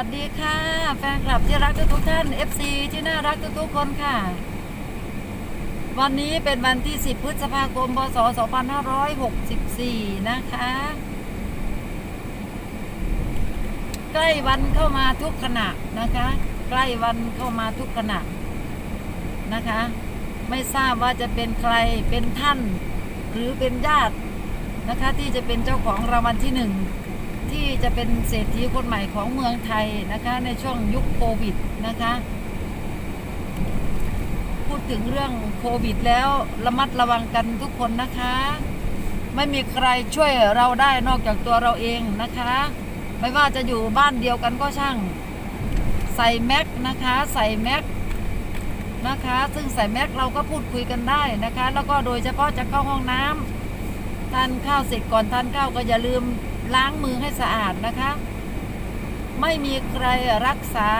วัสดีค่ะ แฟนคลับที่รักทุกท่าน FC ที่น่ารักทุกๆคนค่ะ วันนี้เป็นวันที่ 10 พฤษภาคม พศ 2564 นะคะ ใกล้วันเข้ามาทุกขณะนะคะ ใกล้วันเข้ามาทุกขณะนะคะ ไม่ทราบว่าจะเป็นใครเป็นท่าน หรือเป็นญาตินะคะ ที่จะเป็นเจ้าของรางวัลที่หนึ่ง ที่จะเป็นเศรษฐีคนใหม่ของเมืองไทยนะคะ ในช่วงยุคโควิดนะคะ พูดถึงเรื่องโควิดแล้วระมัดระวังกันทุกคนนะคะ ไม่มีใครช่วยเราได้นอกจากตัวเราเองนะคะ ไม่ว่าจะอยู่บ้านเดียวกันก็ช่าง ใส่แม็กนะคะ ใส่แม็กนะคะ ซึ่งใส่แม็กเราก็พูดคุยกันได้นะคะ แล้วก็โดยเฉพาะจะเข้าห้องน้ำ ทานข้าวเสร็จก่อนทานข้าวก็อย่าลืมล้างมือให้สะอาดนะคะ ไม่มีใครรักษา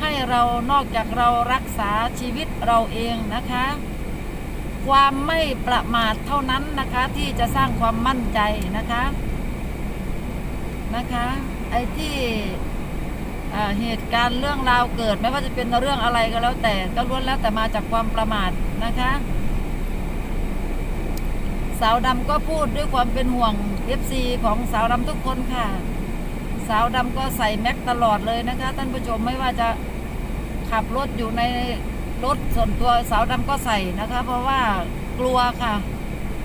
ให้เรานอกจากเรารักษาชีวิตเราเองนะคะ ความไม่ประมาทเท่านั้นนะคะที่จะสร้างความมั่นใจนะคะนะคะ ไอ้ที่เหตุการณ์เรื่องราวเกิด ไม่ว่าจะเป็นเรื่องอะไรก็แล้วแต่ก็ล้วนแล้วแต่มาจากความประมาทนะคะ สาวดำก็พูดด้วยความเป็นห่วง FC ของสาวดำทุกคนค่ะ สาวดำก็ใส่แม็กตลอดเลยนะคะ ท่านผู้ชมไม่ว่าจะขับรถอยู่ในรถส่วนตัวสาวดำก็ใส่นะคะ เพราะว่ากลัวค่ะ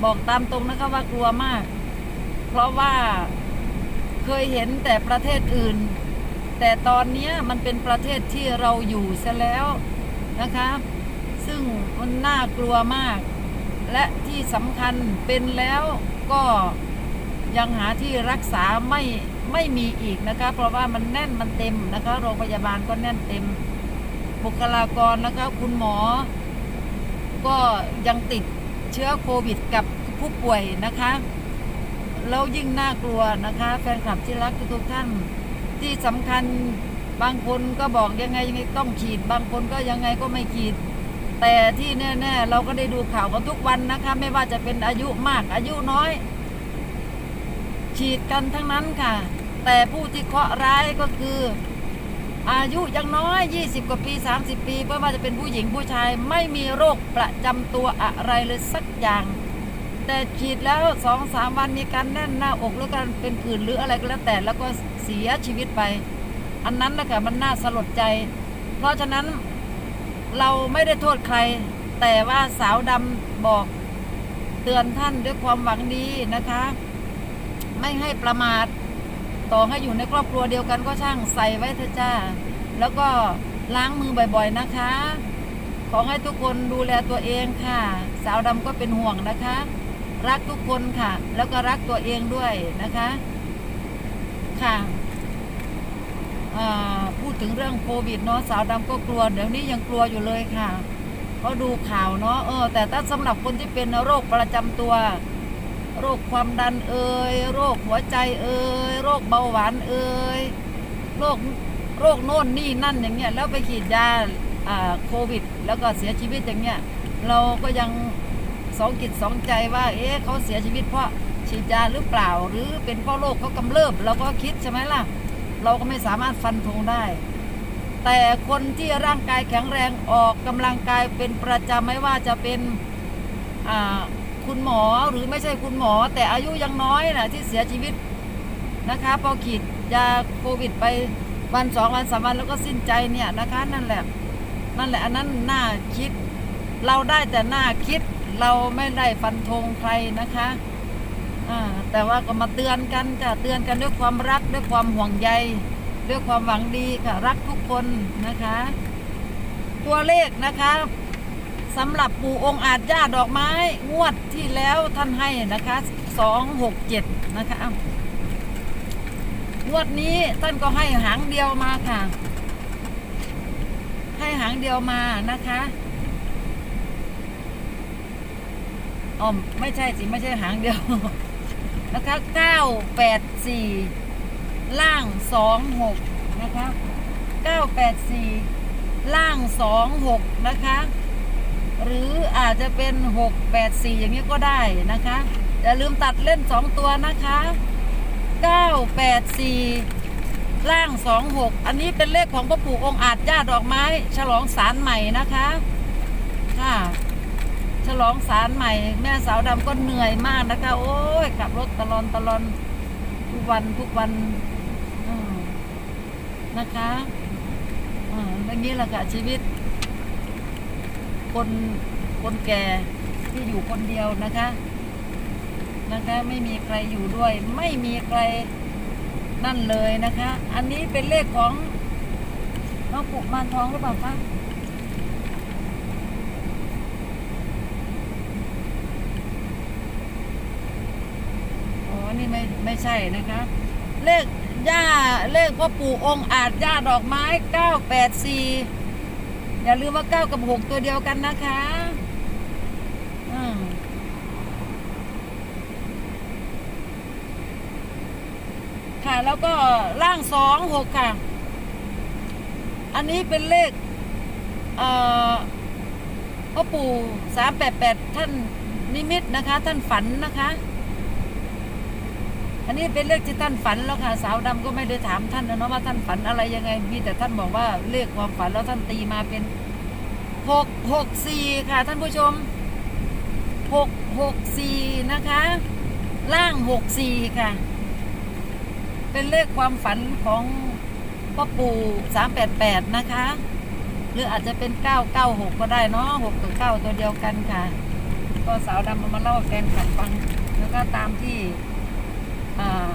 บอกตามตรงนะคะว่ากลัวมาก เพราะว่าเคยเห็นแต่ประเทศอื่น แต่ตอนนี้มันเป็นประเทศที่เราอยู่ซะแล้วนะคะ ซึ่งมันน่ากลัวมาก และที่สำคัญเป็นแล้วก็ยังหาที่รักษาไม่ไม่มีอีกนะคะ เพราะว่ามันแน่นมันเต็มนะคะ โรงพยาบาลก็แน่นเต็ม บุคลากรนะคะ คุณหมอ ก็ยังติดเชื้อโควิดกับผู้ป่วยนะคะแล้วยิ่งน่ากลัวนะคะ แฟนคลับที่รักทุกท่าน ที่สำคัญบางคนก็บอกยังไงยังไงต้องฉีด บางคนก็ยังไงก็ไม่ฉีด แต่ที่แน่ๆเราก็ได้ดูข่าวกันทุกวันนะคะ ไม่ว่าจะเป็นอายุมากอายุน้อย ฉีดกันทั้งนั้นค่ะ แต่ผู้ที่เคราะห์ร้ายก็คือ อายุยังน้อย 20 กว่าปี 30 ปีไม่ว่าจะเป็นผู้หญิงผู้ชาย ไม่มีโรคประจำตัวอะไรเลยสักอย่าง แต่ฉีดแล้วสองสามวันมีการแน่นหน้าอกหรือการเป็นผื่นหรืออะไรก็แล้วแต่แล้วก็เสียชีวิตไป อันนั้นนะคะมันน่าสลดใจ เพราะฉะนั้น เราไม่ได้โทษใคร แต่ว่าสาวดำบอกเตือนท่านด้วยความหวังดีนะคะ ไม่ให้ประมาท ต่อให้อยู่ในครอบครัวเดียวกันก็ช่างใส่ไว้เถอะจ้า แล้วก็ล้างมือบ่อยๆนะคะ ขอให้ทุกคนดูแลตัวเองค่ะ สาวดำก็เป็นห่วงนะคะ รักทุกคนค่ะ แล้วก็รักตัวเองด้วยนะคะ ค่ะ พูดถึงเรื่องโควิดเนาะสาวดำก็กลัว เดี๋ยวนี้ยังกลัวอยู่เลยค่ะเพราะดูข่าวเนาะเออ แต่ถ้าสำหรับคนที่เป็นโรคประจำตัว โรคความดันเอ่ยโรคหัวใจเอ่ยโรคเบาหวานเอ่ยโรคโรคโน่นนี่นั่นอย่างเงี้ยแล้วไปฉีดยาโควิด แล้วก็เสียชีวิตอย่างเงี้ยเราก็ยังสองจิตสองใจว่าเอ๊ะเขาเสียชีวิตเพราะฉีดยาหรือเปล่า หรือเป็นเพราะโรคเขากำเริบเราก็คิดใช่ไหมล่ะ เราก็ไม่สามารถฟันธงได้ แต่คนที่ร่างกายแข็งแรงออกกำลังกายเป็นประจำไม่ว่าจะเป็นคุณหมอหรือไม่ใช่คุณหมอ แต่อายุยังน้อยนะที่เสียชีวิตนะคะพอขีดยาโควิดไปวันสองวันสามวันแล้วก็สิ้นใจเนี่ยนะคะนั่นแหละนั่นแหละอันนั้นน่าคิด เราได้แต่น่าคิดเราไม่ได้ฟันธงใครนะคะ อ่าแต่ว่าก็มาเตือนกันค่ะเตือนกันด้วยความรักด้วยความห่วงใยด้วยความหวังดีค่ะรักทุกคนนะคะ ตัวเลขนะคะสำหรับปู่องค์อาจย่าดอกไม้งวดที่แล้วท่านให้นะคะสองหกเจ็ดนะคะงวดนี้ท่านก็ให้หางเดียวมาค่ะ ให้หางเดียวมานะคะอ๋อไม่ใช่สิไม่ใช่หางเดียว นะคะเก้าแปดสี่ล่างสองหกนะคะเก้าแปดสี่ล่างสองหกนะคะ หรืออาจจะเป็นหกแปดสี่อย่างนี้ก็ได้นะคะอย่าลืมตัดเล่นสองตัวนะคะเก้าแปดสี่ล่างสองหกอันนี้เป็นเลขของพ่อปู่องค์อาจย่าดอกไม้ ฉลองสารใหม่นะคะค่ะ ฉลองสารใหม่ แม่สาวดำก็เหนื่อยมากนะคะ โอ้ยขับรถตลอนตลอนทุกวันทุกวันนะคะอ่าอย่างนี้แหละค่ะชีวิต คนคนแก่ที่อยู่คนเดียวนะคะ นะคะไม่มีใครอยู่ด้วย ไม่มีใครนั่นเลยนะคะ อันนี้เป็นเลขของน้องปุกมานทองหรือเปล่าคะ นี่ไม่ไม่ใช่นะคะเลขย่าเลขพ่อปู่องค์อาจย่าดอกไม้984อย่าลืมว่า9กับ6ตัวเดียวกันนะคะอืมค่ะแล้วก็ล่างสองหกค่ะ อันนี้เป็นเลข เอ่อพ่อปู่สามแปดแปดท่านนิมิตนะคะ ท่านฝันนะคะ อันนี้เป็นเลขที่ท่านฝันแล้วค่ะสาวดำก็ไม่ได้ถามท่านนะเนาะว่าท่านฝันอะไรยังไงมีแต่ท่านบอกว่าเลขความฝันแล้วท่านตีมาเป็นหกหกสี่ค่ะ ท่านผู้ชมหกหกสี่นะคะ ล่างหกสี่ค่ะ เป็นเลขความฝันของพ่อปู่สามแปดแปดนะคะ หรืออาจจะเป็นเก้าเก้าหกก็ได้เนาะหกกับเก้าตัวเดียวกันค่ะ ก็สาวดำเอามาเล่าแฟนคลับฟัง แล้วก็ตามที่ อ่า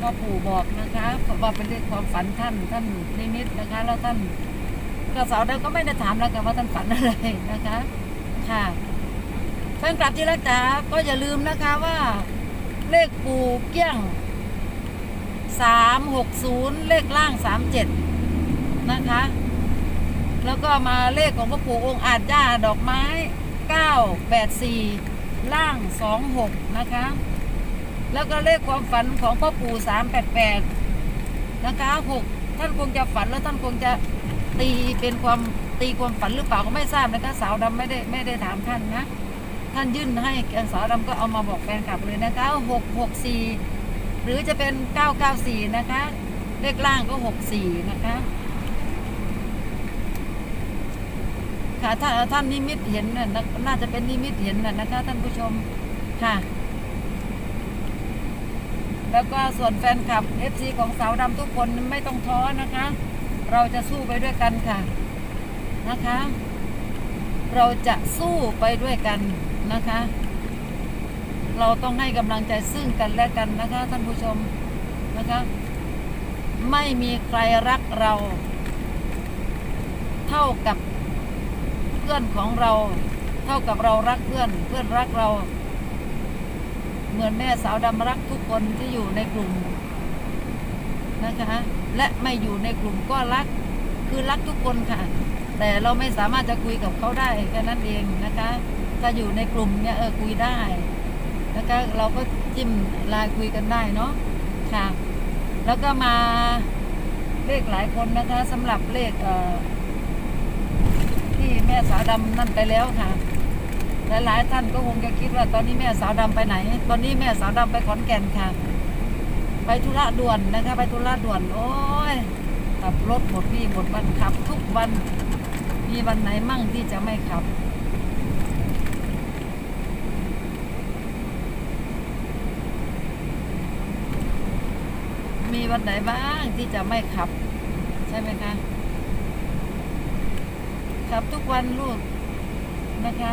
พ่อปู่บอกนะคะว่าเป็นเลขความฝันท่านท่านนิมิตนะคะ แล้วท่านก็สาวเดำก็ไม่ได้ถามแล้วกันว่าท่านฝันอะไรนะคะ ค่ะแฟนคลับที่รักจ๋าก็อย่าลืมนะคะว่า เลขปูเกี้ยงสามหกศูนย์เลขล่างสามเจ็ดนะคะ แล้วก็มาเลขของพระปู่องค์อาจย่าดอกไม้เก้าแปดสี่ล่างสองหกนะคะ แล้วก็เลขความฝันของพ่อปู่สามแปดแปดนะคะหกท่านคงจะฝันแล้วท่านคงจะตีเป็นความตีความฝันหรือเปล่าก็ไม่ทราบนะคะสาวดำไม่ได้ไม่ได้ถามท่านนะ ท่านยื่นให้สาวดำก็เอามาบอกแฟนคลับเลยนะคะหกหกสี่หรือจะเป็นเก้าเก้าสี่นะคะ เลขล่างก็หกสี่นะคะค่ะถ้าท่านนิมิตเห็นน่ะน่าน่าจะเป็นนิมิตเห็นน่ะนะคะท่านผู้ชมค่ะ แล้วก็ส่วนแฟนคลับ FC ของสาวดำทุกคนไม่ต้องท้อนะคะ เราจะสู้ไปด้วยกันค่ะนะคะ เราจะสู้ไปด้วยกันนะคะ เราต้องให้กำลังใจซึ่งกันและกันนะคะท่านผู้ชมนะคะ ไม่มีใครรักเรา เท่ากับเพื่อนของเรา เท่ากับเรารักเพื่อน เพื่อนรักเรา เหมือนแม่สาวดำรักทุกคนที่อยู่ในกลุ่มนะคะและไม่อยู่ในกลุ่มก็รักคือรักทุกคนค่ะ แต่เราไม่สามารถจะคุยกับเขาได้แค่นั้นเองนะคะ ถ้าอยู่ในกลุ่มเนี่ยเออคุยได้นะคะเราก็จิ้มไลน์คุยกันได้เนาะค่ะ แล้วก็มาเลขหลายคนนะคะสำหรับเลขเอ่อที่แม่สาวดำนั่นไปแล้วค่ะ หลายๆท่านก็คงจะคิดว่าตอนนี้แม่สาวดำไปไหน ตอนนี้แม่สาวดำไปขอนแก่นค่ะ ไปธุระด่วนนะคะ ไปธุระด่วน โอ้ยขับรถหมดวี่หมดวันขับ ทุกวัน มีวันไหนมั่งที่จะไม่ขับ มีวันไหนบ้างที่จะไม่ขับ ใช่ไหมคะขับทุกวันลูกนะคะ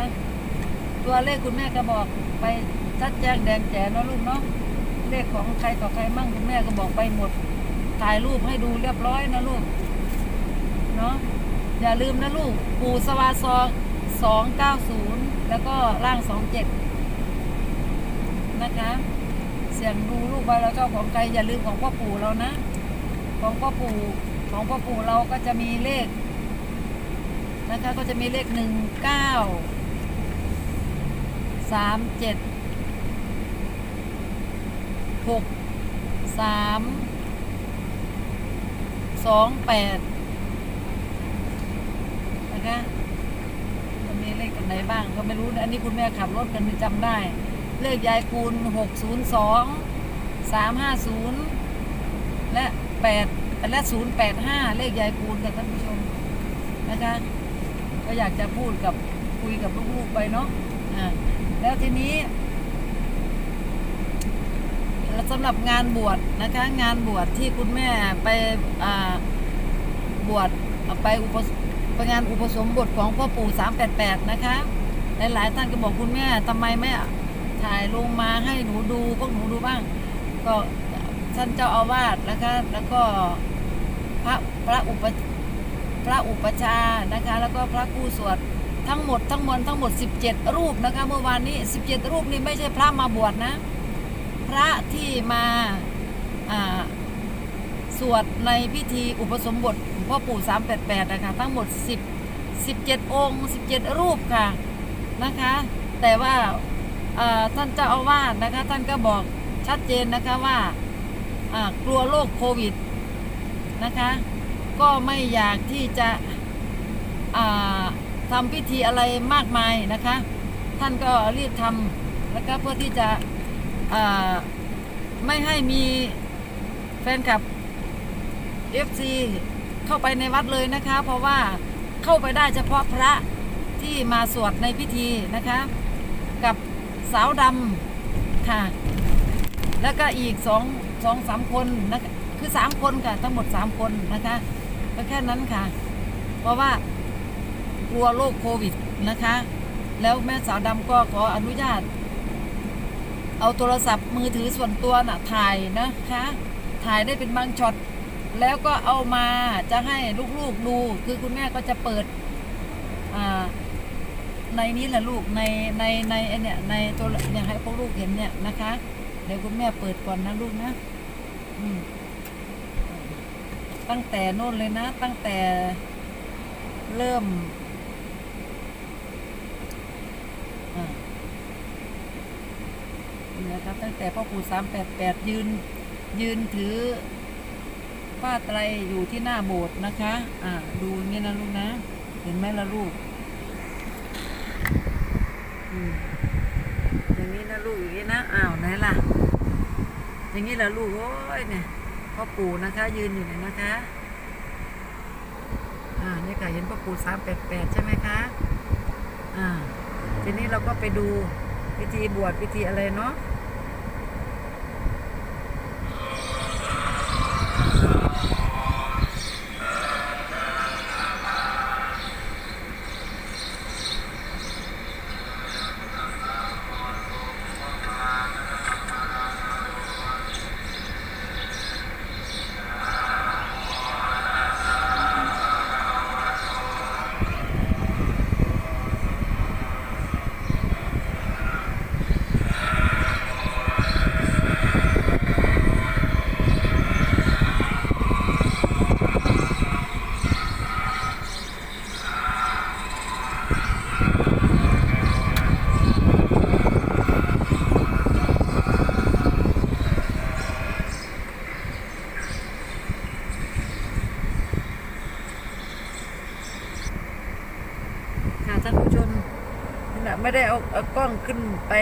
ตัวเลขคุณแม่ก็บอกไปชัดแจ้งแดงแจ๋เนาะลูกเนาะเลขของใครต่อใครมั่งคุณแม่ก็บอกไปหมด ถ่ายรูปให้ดูเรียบร้อยนะลูก เนาะอย่าลืมนะลูก ปู่สวาซอสองเก้าศูนย์แล้วก็ล่างสองเจ็ดนะคะ เสียงดูลูกไปแล้วเจ้าของใครอย่าลืมของพ่อปู่เรานะ ของพ่อปู่ของพ่อปู่เราก็จะมีเลขนะคะก็จะมีเลขหนึ่งเก้า สามเจ็ดหกสามสองแปดนะคะมันมีเลขกันไหนบ้างก็ไม่รู้นะอันนี้คุณแม่ขับรถกันจำได้ เลขยายคูณหกศูนย์สองสามห้าศูนย์และแปดและศูนย์แปดห้าเลขยายคูณกับท่านผู้ชมนะคะก็อยากจะพูดกับคุยกับลูกๆไปเนาะอ่า แล้วทีนี้สำหรับงานบวชนะคะ งานบวชที่คุณแม่ไปบวชไปอุปไปงานอุปสมบทของพ่อปู่388 นะคะ หลายๆท่านก็บอกคุณแม่ทำไมไม่ถ่ายลงมาให้หนูดูพวกหนูดูบ้าง ก็ท่านเจ้าอาวาสนะคะแล้วก็พระพระอุปพระอุปชานะคะ แล้วก็พระผู้สวด ทั้งหมดทั้งมวลทั้งหมด 17 รูปนะคะเมื่อวานนี้ 17 รูปนี่ไม่ใช่พระมาบวชนะ พระที่มาสวดในพิธีอุปสมบทพ่อปู่ 388 นะคะ ทั้งหมด 10 17 องค์ 17 รูปค่ะนะคะ แต่ว่าท่านเจ้าอาวาสนะคะ ท่านก็บอกชัดเจนนะคะว่ากลัวโรคโควิดนะคะ ก็ไม่อยากที่จะ ทำพิธีอะไรมากมายนะคะ ท่านก็รีบทำแล้วก็เพื่อที่จะไม่ให้มีแฟนคลับ FC เข้าไปในวัดเลยนะคะ เพราะว่าเข้าไปได้เฉพาะพระที่มาสวดในพิธีนะคะ กับสาวดำค่ะ แล้วก็อีกสองสองสามคนนะคะคือสามคนค่ะทั้งหมดสามคนนะคะก็แค่นั้นค่ะ เพราะว่า กลัวโรคโควิดนะคะ แล้วแม่สาวดำก็ขออนุญาต เอาโทรศัพท์มือถือส่วนตัวน่ะถ่ายนะคะ ถ่ายได้เป็นบางช็อตแล้วก็เอามาจะให้ลูกๆดู คือคุณแม่ก็จะเปิดอ่าในนี้แหละลูกในในในเนี่ยในตัวเนี่ยให้พวกลูกเห็นเนี่ยนะคะ เดี๋ยวคุณแม่เปิดก่อนนะลูกนะอืมตั้งแต่โน่นเลยนะ ตั้งแต่เริ่ม อ่า นะครับตั้งแต่พ่อปู่สามแปดแปดยืน ยืนถือผ้าไตรอยู่ที่หน้าโบสถ์นะคะ อ่า ดูนี้นะลูกนะ เห็นไหมล่ะลูกอืมอย่างนี้นะลูกอย่างนี้นะอ้าวไหนล่ะ อย่างนี้ล่ะลูกโอ้ยเนี่ยพ่อปู่นะคะ ยืนอยู่เนี่ยนะคะ อ่านี่ค่ะเห็นพ่อปู่สามแปดแปดใช่ไหมคะ อ่า ทีนี้เราก็ไปดู พิธีบวชพิธีอะไรเนาะท่านผู้ชมนี่แหละ ไม่ได้เอาเอากล้องขึ้นไป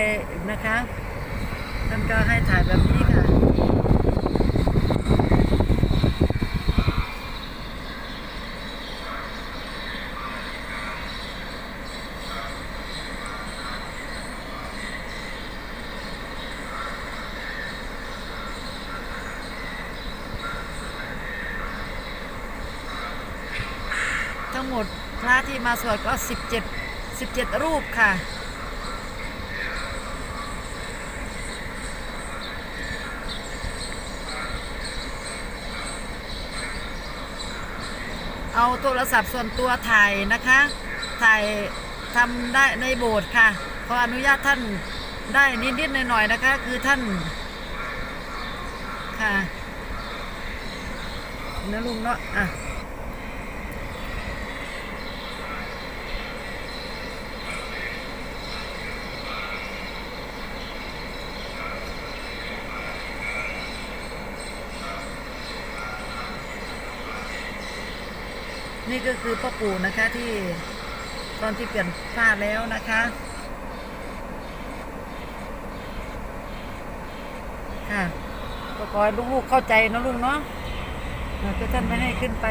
นะคะ ท่านก็ให้ถ่ายแบบนี้ค่ะ ทั้งหมดพระที่มาสวดก็ 17 17 รูปค่ะ เอาโทรศัพท์ส่วนตัวถ่ายนะคะ ถ่ายทำได้ในโบสถ์ค่ะ ขออนุญาตท่านได้นิดๆหน่อยๆนะคะ คือท่าน ค่ะนะลุงเนาะอะ นี่ก็คือพ่อปู่นะคะที่ตอนที่เปลี่ยนผ้าแล้วนะคะ ค่ะก็ขอให้ลูกๆเข้าใจนะลุงเนาะเดี๋ยวท่านไม่ให้ขึ้นไป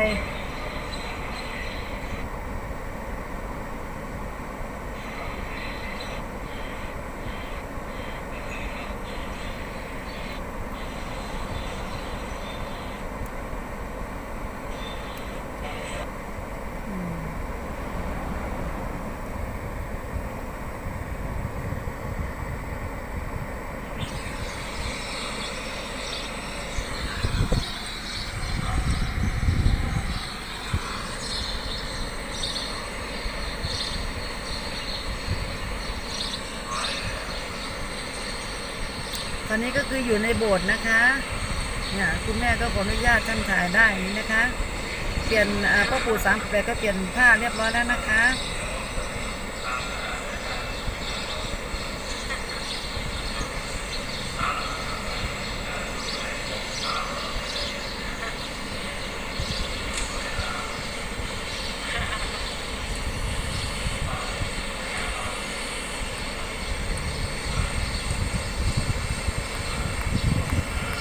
อนนี้ก็คืออยู่ในโบสถ์นะคะเนี่ยคุณแม่ก็ขออนุญาตท่านถ่ายได้นี่นะคะ เปลี่ยนพ่อปู่สามแปดก็เปลี่ยนผ้าเรียบร้อยแล้วนะคะ